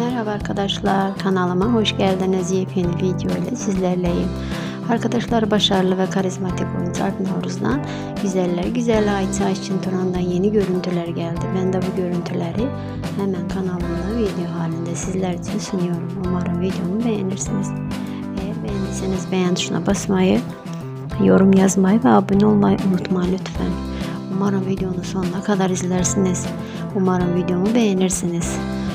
Merhaba arkadaşlar kanalıma hoş geldiniz. Yepyeni video ile sizlerleyim. Arkadaşlar başarılı ve karizmatik oyuncu Alp Navruz'dan Güzeller Güzel Ayça Ayçin Turan'dan yeni görüntüler geldi. Ben de bu görüntüleri hemen kanalımda video halinde sizler için sunuyorum. Umarım videomu beğenirsiniz. Eğer beğendiyseniz beğen tuşuna basmayı, yorum yazmayı ve abone olmayı unutma lütfen. Umarım videonun sonuna kadar izlersiniz. Umarım videomu beğenirsiniz.